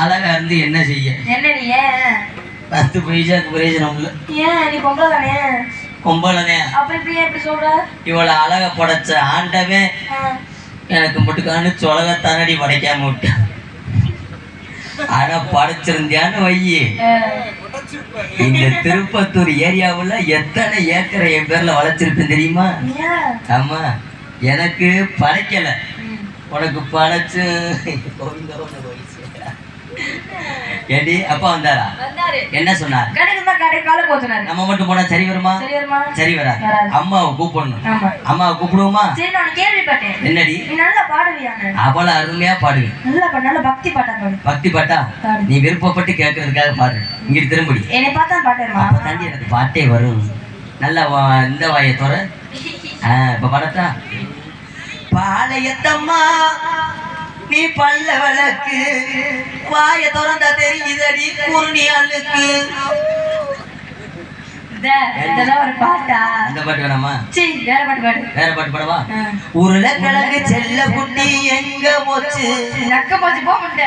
அழகா இருந்து என்ன செய்ய? என்ன நீ ஏன் பத்து பைசாக்கு பிரயோஜனம் இல்லை. ஏன்? நீ பொம்பளை தானே அப்ப இப்ப ஏன் இப்படி சொல்ற? இவளை அழகா படைச்ச ஆண்டவே. எனக்கு மட்டுக்கான சொலகத்தானடி படைக்காம விட்டான் ஆனா படைச்சிருந்தியான்னு வையி. இந்த திருப்பத்தூர் ஏரியாவுல எத்தனை ஏக்கரை என் பேர்ல வளைச்சிருப்பேன் தெரியுமா? ஆமா எனக்கு படைக்கல. உனக்கு படைச்சு. கோவிந்தா உனக்கு வயசு. ஏடி அப்பா வந்தாரா? என்ன சொன்னார்? நம்ம மட்டும் போனா சரி வருமா? சரி வரா. அம்மாவை கூப்பிடணும். அம்மாவை கூப்பிடுவோமா? என்னடி? அவள அருமையா பாடுவேன். பக்தி பாட்டா பாடு. பக்தி பாட்டா? பாடு. நீ விருப்பப்பட்டு கேட்கறதுக்காக பாடு இங்கிட்டு திரும்படி. என்னை பார்த்தா அப்ப தாண்டி எனக்கு பாட்டே வரும். நல்ல இந்த வாயை தோற இப்ப பாடட்டா பாளையத்தம்மா நீ பல்ல விளக்கு. வாய திறந்தா தெரியுதடி குருணியாளுக்கு இதெல்லாம் ஒரு பாட்டா? அந்த பாட்டு வேணாமா? சரி வேற பாட்டு பாடு. வேற பாட்டு பாடவா? ஆ. உருளைக்கிழங்கு செல்ல குட்டி எங்க போச்சு? நக்க போச்சு பாட்டு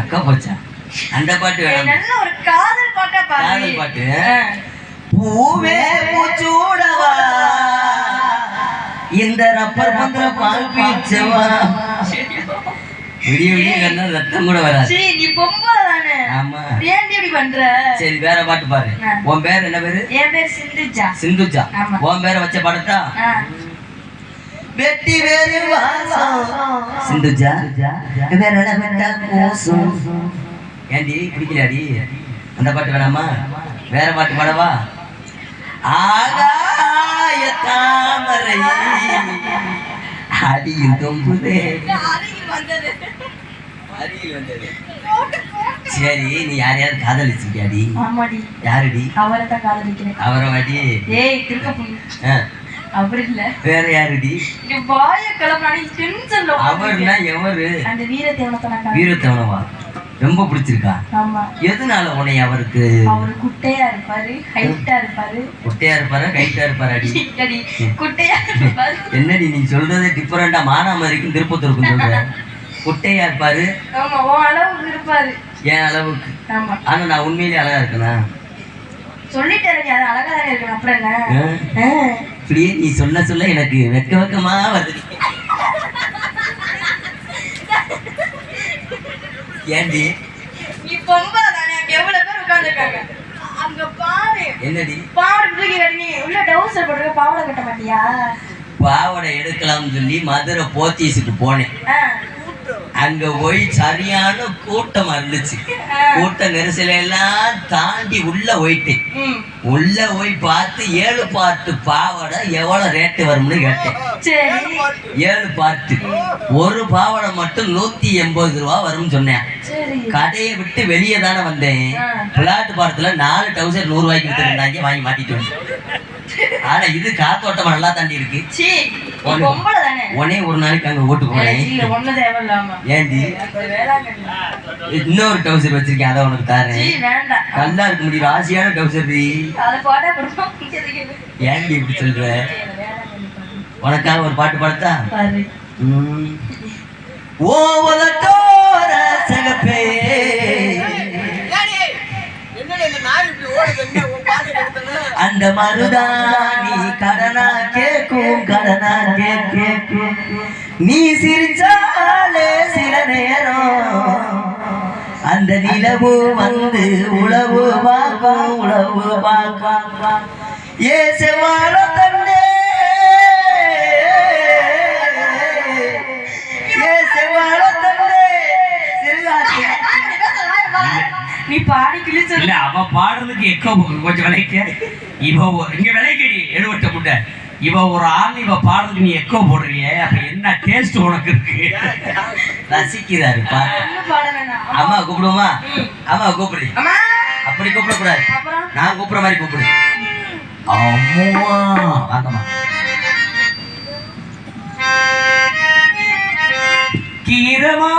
அக்கா போச்சா? அந்த பாட்டு நல்ல ஒரு காதல் பாட்டா பாடு. காதல் பாட்டு. பூவே பூச்சூடவா இந்த ரப்பர் பந்திர பால் பீச்சவா? விடிய விடிய கண்ணா ரத்தம் கூட வராது. சீ, நீ பொம்பளை தானே ஆமா. ஏன்டி இப்படி பண்ற? சரி வேற பாட்டு பாரு. உன் பேர் என்ன பேரு? என் பேர் சிந்துஜா. சிந்துஜா. ஆமா. உன் பேரை வச்ச ஆ. வெட்டி வேறு வாசம் சிந்துஜா விரல விட்டா கூசும். ஏண்டி பிடிக்கலையாடி? அந்த பாட்டு வேணாமா? வேற பாட்டு பாடவா? ஆகாய தாமரை. அருகில் வந்தது. சரி நீ யாரையாவது காதலிச்சிருக்கியாடி ஆமாடி. யாருடி? அவரை தான் காதலிக்கிறேன். அவரை வாடி. ஏய் திருக்க அவர் இல்ல. வேற யாருடி? வாய கிளம்பி டென்ஷன்ல அவர்னா எவரு? அந்த வீரத்தேவனத்தை. வீரத்தவனவா? ரொம்ப பிடிச்சிருக்கா? எதனால உன்னை அவருக்கு? அவரு குட்டையா இருப்பாரு ஹைட்டா இருப்பாரு. குட்டையா இருப்பாரா கைட்டா இருப்பாராடி இல்லடி, குட்டையா இருப்பாரு? என்னடி நீ சொல்றது டிஃபரெண்டா மானாமரிக்கும் திருப்பத்தூருக்கும் சொல்ற? குட்டையா இருப்பாரு? ஆமா உன் அளவுக்கு இருப்பாரு. என் அளவுக்கு? ஆமா. ஆனா நான் உண்மையிலேயே அழகா இருக்கேனா? சொல்லிட்டேன் நீ அது அழகா தானே இருக்கணும் அப்புறம் என்ன? நீ சொல்ல சொல்ல எனக்கு வெக்க வெக்கமா வருது. ஏண்டி? நீ பொம்பளை தானே அங்க எவ்வளவு பேர் உட்கார்ந்துருக்காங்க? அங்க பாரு. என்னடி? தூக்கி கட்டி நீ. உள்ள டவுசர் போட்டு பாவாடை கட்ட மாட்டியா? பாவாடை எடுக்கலாம்னு சொல்லி மதுரை போத்தீஸுக்கு போனேன். அங்க போய் சரியான கூட்டம் இருந்துச்சு. கூட்ட நெரிசல எல்லாம் தாண்டி உள்ள போயிட்டேன். உள்ள போய் பார்த்து ஏழு பார்ட்டு பாவாடை எவ்வளவு ரேட்டு வரும்னு கேட்டேன். ஏழு பார்ட்டு ஒரு பாவாடை மட்டும் நூத்தி எண்பது ரூபா வரும்னு சொன்னேன். கடையை விட்டு வெளியே தானே வந்தேன். ஆ. பிளாட் பாரத்துல நாலு டவுசர் நூறு ரூபாய்க்கு வித்துருந்தாங்க வாங்கி மாட்டிட்டு வந்தேன். ஆனா இது காத்தோட்டமா நல்லா தாண்டி இருக்கு. உடனே ஒரு நாளைக்கு அங்க ஓட்டு போனேன் ஏண்டி இன்னொரு டவுசர் வச்சிருக்கேன் அதை உனக்கு தரேன். வேண்டாம். நல்லா இருக்க முடியும்? ராசியான டவுசர்? ஏன்டி இப்படி சொல்ற. உனக்காக ஒரு பாட்டு பாடத்தா. ஓ உலட்டோர சகப்பே. அந்த மருதாணி கடனா கேக்கும் கடனா கேக்கும். நீ சிரிச்சாலே சில நேரம். அந்த நிலவு வந்து உழவு பார்க்கும் உழவு பார்க்கும் ஏ செவ்வாழ தன்னே ஏ தன்னே சிறுகாட்டு நீ பாடி கிழிச்சு இல்ல அவ பாடுறதுக்கு எக்கோ கொஞ்சம் விலைக்க. இவ ஒரு- இங்க விலைக்கடி எடுவட்ட முட்டை. இவ ஒரு ஆள் இவ பாடுறதுக்கு நீ எக்கோ போடுறிய அப்ப என்ன டேஸ்ட் உனக்கு இருக்கு? ரசிக்கிறாரு அம்மா கூப்பிடுவோமா? அம்மா கூப்பிடு. அப்படி கூப்பிடக்கூடாது. அப்புறம்? நான் கூப்பிடுற மாதிரி கூப்பிடு. அம்மா வாங்கம்மா. கீரமா